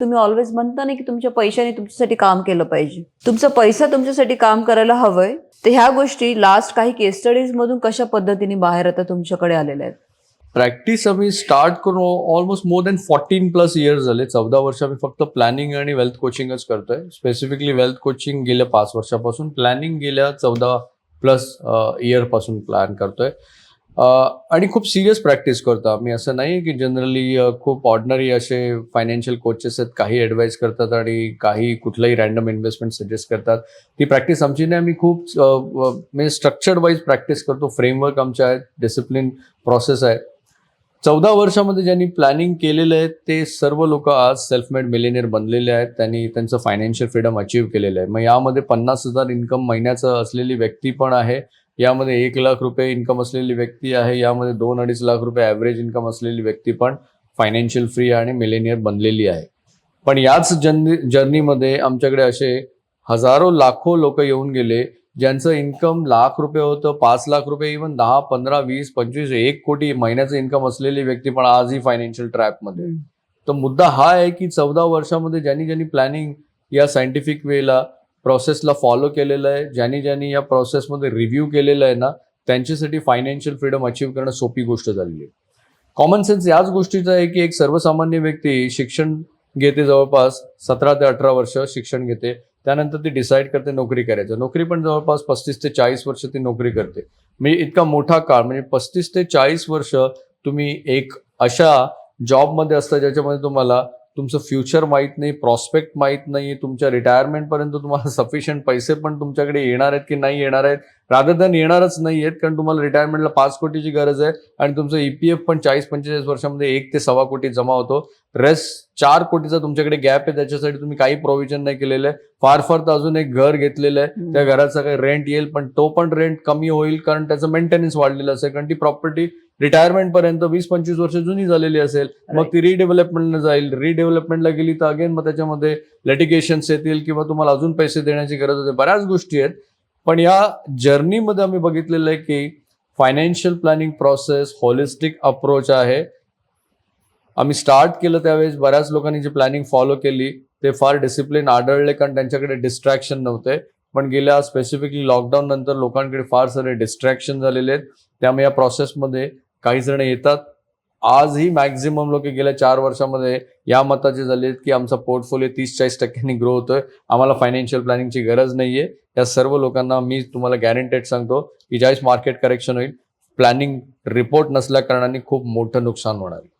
तुम्ही ऑलवेज म्हणता ना की तुमच्या पैशाने तुमच्यासाठी काम केलं पाहिजे. तुमचा पैसा तुमच्यासाठी काम करायला हवंय तर ह्या गोष्टी लास्ट काही केस स्टडीज मधून कशा पद्धतीने बाहेर आता तुमच्याकडे आलेल्या आहेत? प्रॅक्टिस आम्ही स्टार्ट करून almost more than fourteen plus years झाले. चौदा वर्ष आम्ही फक्त प्लॅनिंग आणि वेल्थ कोचिंगच करतोय. स्पेसिफिकली वेल्थ कोचिंग गेल्या पाच वर्षापासून. प्लॅनिंग गेल्या चौदा प्लस इयरपासून प्लॅन करतोय. आणि खूप सिरियस प्रॅक्टिस करतो. आम्ही असं नाही की जनरली खूप ऑर्डनरी असे फायनान्शियल कोचेस आहेत काही ॲडवाईस करतात आणि काही कुठलंही रॅन्डम इन्व्हेस्टमेंट सजेस्ट करतात. ती प्रॅक्टिस आमची नाही. आम्ही खूप म्हणजे स्ट्रक्चर्ड वाईज प्रॅक्टिस करतो. फ्रेमवर्क आमच्या आहेत. डिसिप्लिन प्रोसेस आहे. चौदा वर्षामध्ये ज्यांनी प्लॅनिंग केलेलं आहे ते सर्व लोक आज सेल्फ मेड मिलेनियर बनलेले आहेत. त्यांनी त्यांचं फायनान्शियल फ्रीडम अचीव केलेलं आहे. मग यामध्ये पन्नास हजार इन्कम महिन्याचं असलेली व्यक्ती पण आहे. यामध्ये एक लाख रुपये इन्कम असलेली व्यक्ती आहे. यामध्ये दोन अडीच लाख रुपये ॲव्हरेज इन्कम असलेली व्यक्ती पण फायनान्शियल फ्री आणि मिलेनियर बनलेली आहे. पण याच जर्नी जर्नीमध्ये आमच्याकडे असे हजारो लाखो लोक येऊन गेले ज्यांचं इन्कम लाख रुपये होतं पाच लाख रुपये इव्हन दहा पंधरा वीस पंचवीस एक कोटी महिन्याचं इन्कम असलेली व्यक्ती पण आजही फायनान्शियल ट्रॅपमध्ये तर मुद्दा हा आहे की चौदा वर्षामध्ये ज्यांनी ज्यांनी प्लॅनिंग या सायंटिफिक वेला प्रोसेसला फॉलो केलेलं आहे. ज्यांनी ज्यांनी या प्रोसेसमध्ये रिव्ह्यू केलेलं आहे ना त्यांच्यासाठी फायनान्शियल फ्रीडम अचीव्ह करणं सोपी गोष्ट झालेली आहे. कॉमन सेन्स याच गोष्टीचा आहे की एक सर्वसामान्य व्यक्ती शिक्षण घेते जवळपास सतरा ते अठरा वर्ष शिक्षण घेते. त्यानंतर ती डिसाईड करते नोकरी करायचं. नोकरी पण जवळपास पस्तीस ते चाळीस वर्ष ती नोकरी करते. म्हणजे इतका मोठा काळ म्हणजे पस्तीस ते चाळीस वर्ष तुम्ही एक अशा जॉबमध्ये असता ज्याच्यामध्ये तुम्हाला तुमचं फ्युचर माहीत नाही प्रॉस्पेक्ट माहीत नाही तुमच्या रिटायरमेंटपर्यंत तुम्हाला सफिशियंट पैसे पण तुमच्याकडे येणार आहेत की नाही येणार आहेत? रादर दॅन येणारच नाही आहेत कारण तुम्हाला रिटायरमेंटला पाच कोटीची गरज आहे आणि तुमचं ईपीएफ पण चाळीस पंचेचाळीस वर्षामध्ये एक ते सव्वा कोटी जमा होतो. रेस्ट चार कोटीचा तुमच्याकडे गॅप आहे त्याच्यासाठी तुम्ही काही प्रोव्हिजन नाही केलेलं आहे. फार फार तर अजून एक घर घेतलेलं आहे. त्या घराचा काही रेंट येईल पण तो पण रेंट कमी होईल कारण त्याचं मेंटेनन्स वाढलेलं असेल कारण ती प्रॉपर्टी रिटायरमेंट पर्यंत वीस पंचवीस वर्ष जुनी झालेली असेल मग ती रिडेव्हलपमेंटला जाईल. रिडेव्हलपमेंटला गेली तर अगेन मग त्याच्यामध्ये लिटिगेशन्स येतील किंवा तुम्हाला अजून पैसे देण्याची गरज होते. बऱ्याच गोष्टी आहेत. पण या जर्नीमध्ये आम्ही बघितलेलं आहे की financial planning process holistic approach आहे. आम्ही स्टार्ट केलं त्यावेळेस बऱ्याच लोकांनी जी प्लॅनिंग फॉलो केली ते फार डिसिप्लिन आढळले कारण त्यांच्याकडे डिस्ट्रॅक्शन नव्हते. पण गेल्या स्पेसिफिकली लॉकडाऊन नंतर लोकांकडे फार सारे डिस्ट्रॅक्शन झालेले आहेत. त्यामुळे या प्रोसेसमध्ये काही जण येतात. आजही मॅक्झिमम लोक गेल्या चार वर्षामध्ये या मताचे झाले आहेत की आमचा पोर्टफोलिओ तीस चाळीस टक्क्यांनी ग्रो होतोय. आम्हाला फायनान्शियल प्लॅनिंगची गरज नाहीये. या सर्व लोकांना मी तुम्हाला गॅरंटेड सांगतो की ज्यावेळेस मार्केट करेक्शन होईल प्लॅनिंग रिपोर्ट नसल्या कारणाने खूप मोठं नुकसान होणार आहे.